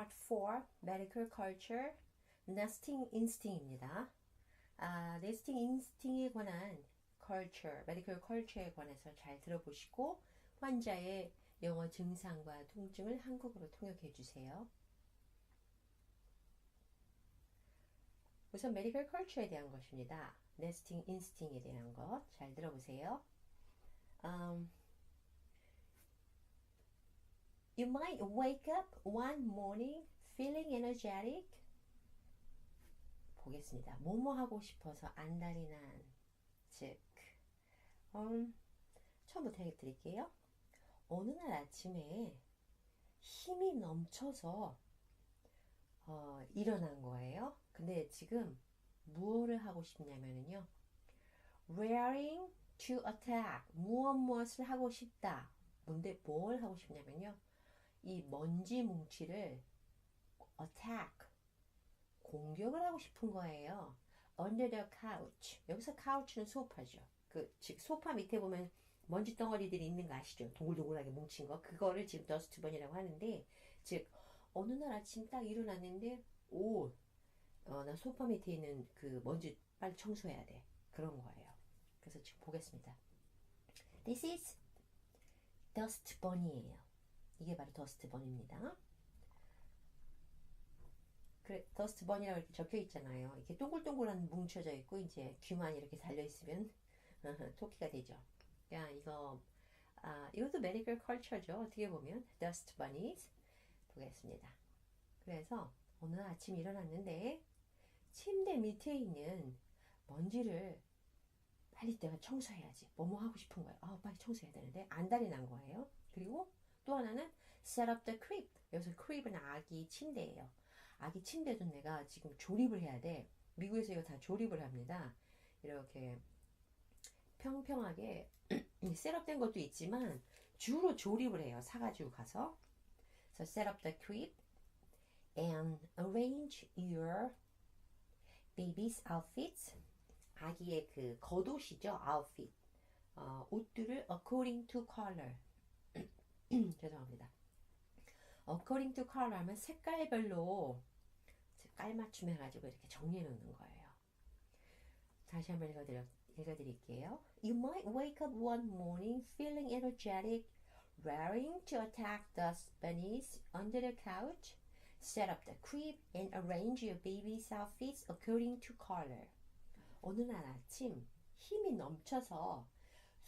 Part 4 Medical Culture Nesting Instinct입니다. 아, Nesting Instinct에 관한 culture, medical culture에 관해서 잘 들어보시고 환자의 영어 증상과 통증을 한국어로 통역해 주세요. 우선 medical culture에 대한 것입니다. nesting instinct에 대한 것 잘 들어보세요. Um, You might wake up one morning feeling energetic. 보겠습니다. 뭐뭐 하고 싶어서 안달이 난, 즉, 음, 처음부터 해드릴게요. 어느 날 아침에 힘이 넘쳐서 어, 일어난 거예요. 근데 지금 무엇을 하고 싶냐면요. raring to attack. 무엇 무엇을 하고 싶다. 뭔데 뭘 하고 싶냐면요. 이 먼지 뭉치를 attack 공격을 하고 싶은 거예요. under the couch 여기서 couch는 소파죠. 그 즉 소파 밑에 보면 먼지 덩어리들이 있는 거 아시죠? 동글동글하게 뭉친 거 그거를 지금 더스트번이라고 하는데 즉 어느 날 아침 딱 일어났는데 오, 어, 나 소파 밑에 있는 그 먼지 빨리 청소해야 돼 그런 거예요. 그래서 지금 보겠습니다. This is dust bunny예요. 이게 바로 더스트번입니다. 그래, 더스트번이라고 이렇게 적혀 있잖아요. 이렇게 동글동글한 뭉쳐져 있고 이제 귀만 이렇게 달려 있으면 토끼가 되죠. 야 이거 아 이것도 메디컬 컬처죠. 어떻게 보면 더스트 버니스 보겠습니다. 그래서 오늘 아침 일어났는데 침대 밑에 있는 먼지를 빨리 내가 청소해야지. 뭐뭐 하고 싶은 거예요. 아 빨리 청소해야 되는데 안달이 난 거예요. 그리고 또 하나는 set up the crib. 여기서 crib은 아기 침대예요. 아기 침대도 내가 지금 조립을 해야 돼. 미국에서 이거 다 조립을 합니다. 이렇게 평평하게 셋업된 것도 있지만 주로 조립을 해요. 사가지고 가서. So set up the crib and arrange your baby's outfits. 아기의 그 겉옷이죠. outfit. 어, 옷들을 according to color. 죄송합니다. according to color 하면 색깔별로 깔맞춤 해가지고 이렇게 정리해 놓는 거예요. 다시 한번 읽어드려, 읽어드릴게요. You might wake up one morning feeling energetic, raring to attack dust bunnies under the couch, set up the crib, and arrange your baby's outfits according to color. 어느 날 아침 힘이 넘쳐서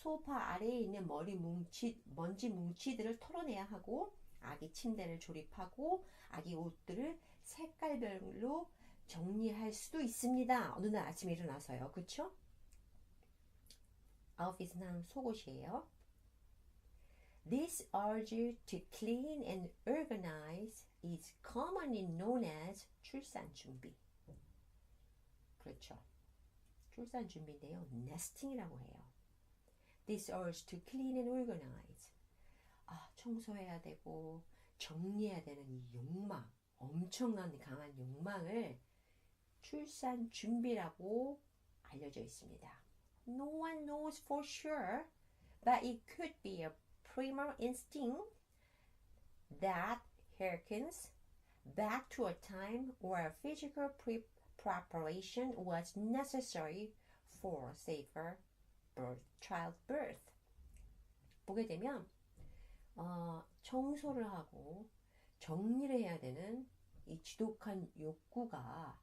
소파 아래에 있는 머리 뭉치, 먼지 뭉치들을 털어내야 하고 아기 침대를 조립하고 아기 옷들을 색깔별로 정리할 수도 있습니다. 어느 날 아침에 일어나서요. 그쵸? 아웃핏은 한 속옷이에요. This urge to clean and organize is commonly known as 출산 준비. 그렇죠. 출산 준비인데요. nesting이라고 해요. This urge to clean and organize. 아, 청소해야 되고 정리해야 되는 이 욕망, 엄청난 강한 욕망을 출산 준비라고 알려져 있습니다. No one knows for sure, but it could be a primal instinct that harkens back to a time where physical pre- preparation was necessary for safer birth, childbirth. 보게 되면 어, 청소를 하고 정리를 해야 되는 이 지독한 욕구가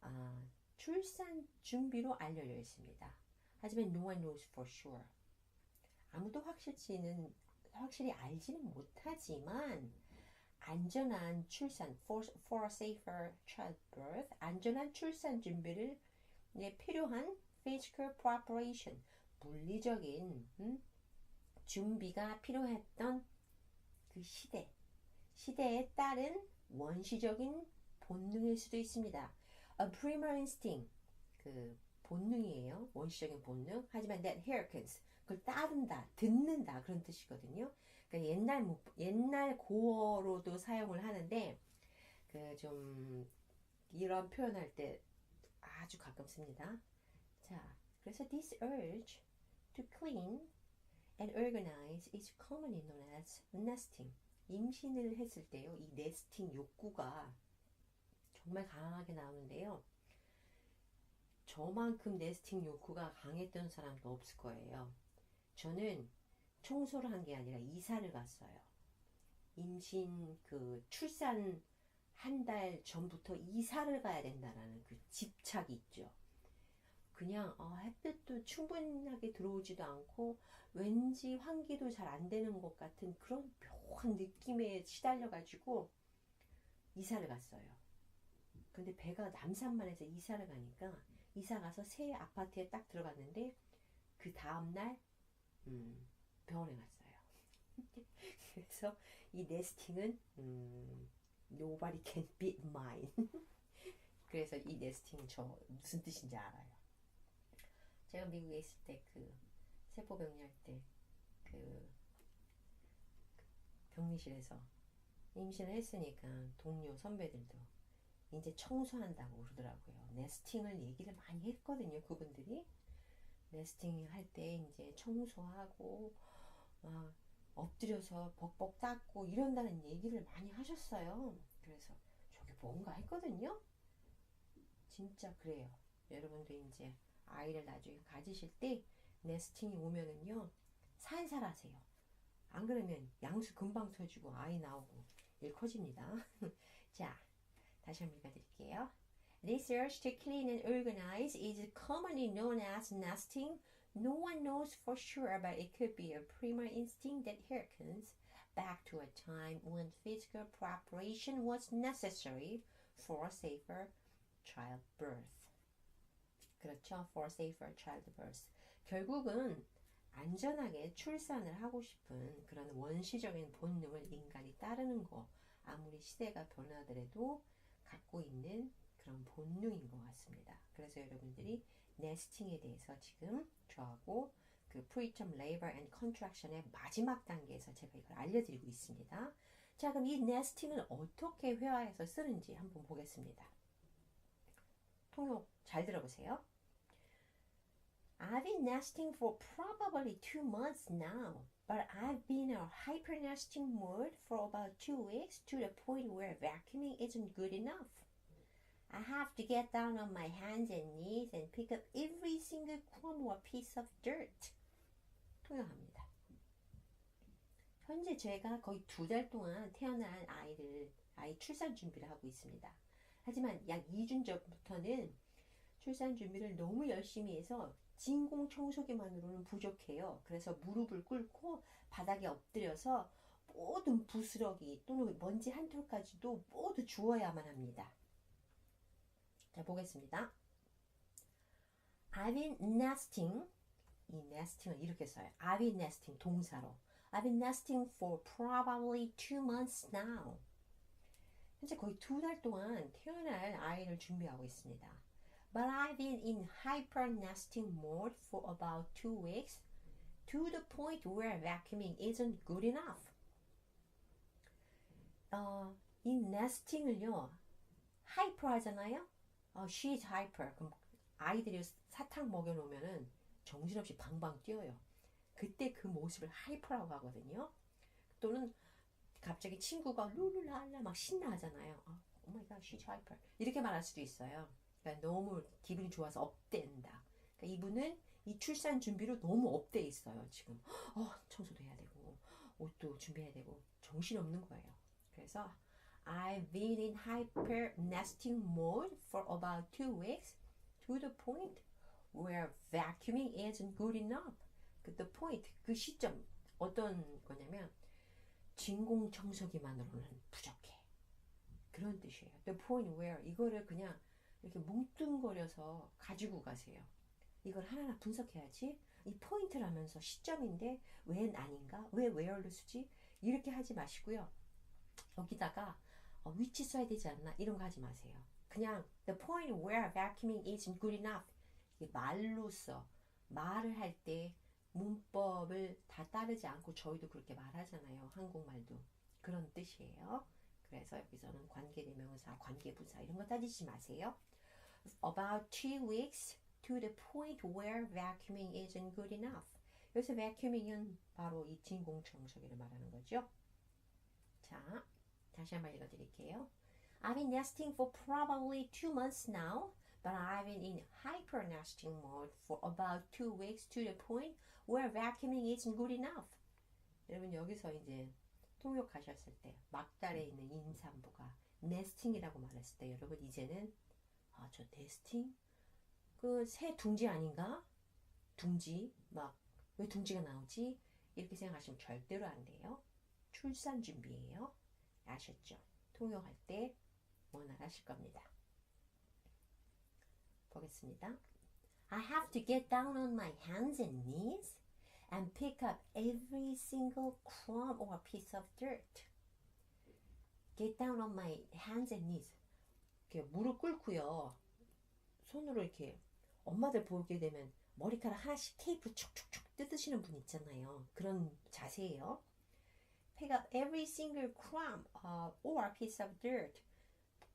아, 출산 준비로 알려져 있습니다. 하지만 no one knows for sure. 아무도 확실치는 확실히 알지는 못하지만 안전한 출산 for, for safer childbirth 안전한 출산 준비를 네, 필요한 physical preparation 물리적인 음, 준비가 필요했던 그 시대 시대에 따른 원시적인 본능일 수도 있습니다. A primal instinct 그 본능이에요. 원시적인 본능. 하지만 that hearkens 그걸 따른다, 듣는다 그런 뜻이거든요. 그러니까 옛날 옛날 고어로도 사용을 하는데 그 좀 이런 표현할 때 아주 가끔 씁니다. 자, 그래서 this urge to clean and organize is commonly known as nesting. 임신을 했을 때요, 이 네스팅 욕구가 정말 강하게 나오는데요. 저만큼 네스팅 욕구가 강했던 사람도 없을 거예요. 저는 청소를 한 게 아니라 이사를 갔어요. 임신 그 출산 한 달 전부터 이사를 가야 된다라는 그 집착이 있죠. 그냥 어, 햇볕도 충분하게 들어오지도 않고 왠지 환기도 잘 안 되는 것 같은 그런 묘한 느낌에 시달려 가지고 이사를 갔어요. 근데 배가 남산만해서 이사를 가니까 이사 가서 새 아파트에 딱 들어갔는데 그 다음 날 음, 병원에 갔어요. 그래서 이 네스팅은 음, nobody can beat mine. 그래서 이 네스팅 저 무슨 뜻인지 알아요. 제가 미국에 있을 때 그 세포 병리할 때 그 병리실에서 임신을 했으니까 동료 선배들도 이제 청소한다고 그러더라고요. 네스팅을 얘기를 많이 했거든요. 그분들이 네스팅 할 때 이제 청소하고 막 엎드려서 벅벅 닦고 이런다는 얘기를 많이 하셨어요. 그래서 저게 뭔가 했거든요. 진짜 그래요. 여러분도 이제 아이를 나중에 가지실 때 네스팅이 오면은요 살살 하세요. 안 그러면 양수 금방 터지고 아이 나오고 일 커집니다. 자, 다시 한번 읽어드릴게요. This urge to clean and organize is commonly known as nesting. No one knows for sure, but it could be a primal instinct that harkens back to a time when physical preparation was necessary for safer childbirth. 그렇죠. For safer childbirth. 결국은 안전하게 출산을 하고 싶은 그런 원시적인 본능을 인간이 따르는 거 아무리 시대가 변하더라도 갖고 있는 그런 본능인 것 같습니다. 그래서 여러분들이 네스팅에 대해서 지금 저하고 그 preterm labor and contraction의 마지막 단계에서 제가 이걸 알려드리고 있습니다. 자, 그럼 이 네스팅을 어떻게 회화해서 쓰는지 한번 보겠습니다. 통역 잘 들어보세요. I've been nesting for probably two months now, but I've been in a hyper nesting mode for about two weeks to the point where vacuuming isn't good enough. I have to get down on my hands and knees and pick up every single crumb or piece of dirt. 통역합니다. 현재 제가 거의 두 달 동안 태어난 아이를 아이 출산 준비를 하고 있습니다. 하지만 약 2주 전부터는 출산 준비를 너무 열심히 해서 진공 청소기만으로는 부족해요. 그래서 무릎을 꿇고 바닥에 엎드려서 모든 부스러기 또는 먼지 한 톨까지도 모두 주워야만 합니다. 자, 보겠습니다. I've been nesting. 이 nesting을 이렇게 써요. I've been nesting 동사로. I've been nesting for probably two months now. 현재 거의 두 달 동안 태어날 아이를 준비하고 있습니다. But I've been in hyper nesting mode for about two weeks to the point where vacuuming isn't good enough. 어, 이 nesting을요, hyper 하잖아요? 어, she's hyper. 그럼 아이들이 사탕 먹여놓으면은 정신없이 방방 뛰어요. 그때 그 모습을 하이퍼라고 하거든요. 또는 갑자기 친구가 룰루랄라 막 신나하잖아요. 어, oh my god, she's hyper. 이렇게 말할 수도 있어요. 그러니까 너무 기분이 좋아서 업된다. 그러니까 이분은 이 출산 준비로 너무 업돼 있어요. 지금 어, 청소도 해야 되고 옷도 준비해야 되고 정신 없는 거예요. 그래서 I've been in hyper nesting mode for about two weeks to the point where vacuuming isn't good enough. 그 the point 그 시점 어떤 거냐면 진공 청소기만으로는 부족해. 그런 뜻이에요. The point where 이거를 그냥 이렇게 뭉뚱거려서 가지고 가세요. 이걸 하나하나 분석해야지. 이 포인트라면서 시점인데 웬 아닌가? 왜 where를 쓰지? 이렇게 하지 마시고요. 여기다가 어, 위치 써야 되지 않나? 이런 거 하지 마세요. 그냥 the point where vacuuming isn't good enough. 말로써 말을 할 때 문법을 다 따르지 않고 저희도 그렇게 말하잖아요. 한국말도. 그런 뜻이에요. 그래서 여기서는 관계대명사, 관계부사 이런 거 따지지 마세요. About two weeks to the point where vacuuming isn't good enough. 여기서 vacuuming은 바로 이 진공 청소기를 말하는 거죠. 자, 다시 한번 읽어드릴게요. I've been nesting for probably two months now, but I've been in hyper nesting mode for about two weeks to the point where vacuuming isn't good enough. 여러분 여기서 이제 통역하셨을 때 막달에 있는 임산부가 네스팅이라고 말했을 때 여러분 이제는 아 저 네스팅 그 새 둥지 아닌가? 둥지 막 왜 둥지가 나오지? 이렇게 생각하시면 절대로 안 돼요. 출산 준비예요. 아셨죠? 통역할 때 원활하실 겁니다. 보겠습니다. I have to get down on my hands and knees and pick up every single crumb or piece of dirt. Get down on my hands and knees. 이렇게 무릎 꿇고요. 손으로 이렇게 엄마들 보게 되면 머리카락 하나씩 테이프 촉촉촉 뜯으시는 분 있잖아요. 그런 자세예요. Pick up every single crumb uh, or piece of dirt.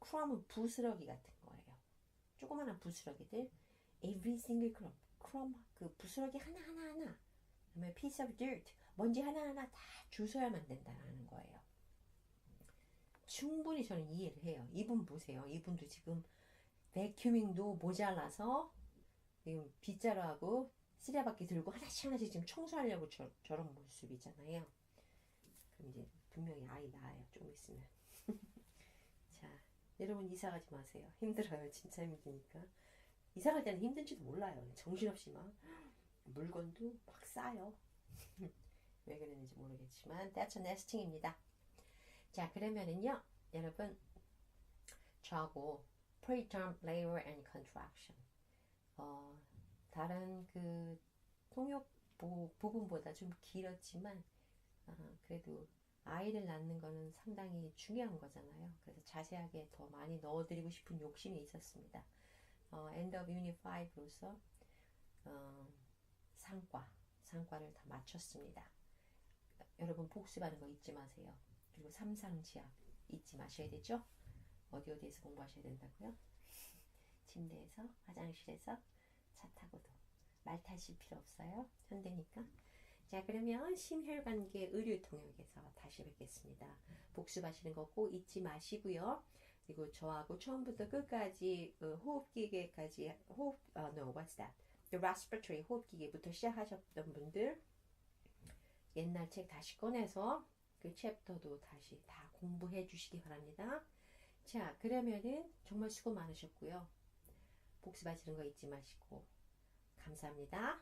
crumb은 부스러기 같은 거예요. 조그마한 부스러기들. Every single crumb. crumb 그 부스러기 하나 하나 하나. 그다음에 piece of dirt. 먼지 하나 하나 다 주워야만 된다는 거예요. 충분히 저는 이해를 해요. 이분 보세요. 이분도 지금 베큐밍도 모자라서 지금 빗자루하고 쓰레받기 들고 하나씩 하나씩 지금 청소하려고 저, 저런 모습이잖아요. 그럼 이제 분명히 아이 낳아요. 좀 있으면. 자, 여러분 이사 가지 마세요. 힘들어요. 진짜 힘드니까. 이사 갈 때는 힘든지도 몰라요. 정신없이 막 물건도 막 싸요. 왜 그랬는지 모르겠지만 that's a nesting입니다. 자, 그러면은요. 여러분 저하고 preterm labor and contraction 어, 다른 그 통역 부, 부분보다 좀 길었지만 어, 그래도 아이를 낳는 거는 상당히 중요한 거잖아요. 그래서 자세하게 더 많이 넣어드리고 싶은 욕심이 있었습니다. 어, end of unit 5로서 어, 상과, 상과를 다 마쳤습니다. 여러분 복습하는 거 잊지 마세요. 그리고 삼상지압 잊지 마셔야 되죠? 어디 어디에서 공부하셔야 된다고요? 침대에서, 화장실에서, 차 타고도 말 타실 필요 없어요. 현대니까. 자, 그러면 심혈관계 의료 통역에서 다시 뵙겠습니다. 복습하시는 거 꼭 잊지 마시고요. 그리고 저하고 처음부터 끝까지 어, 호흡기계까지 호흡, 어, no, what's that? The respiratory 호흡기계부터 시작하셨던 분들 옛날 책 다시 꺼내서 그 챕터도 다시 다 공부해 주시기 바랍니다. 자, 그러면은 정말 수고 많으셨고요. 복습하시는 거 잊지 마시고 감사합니다.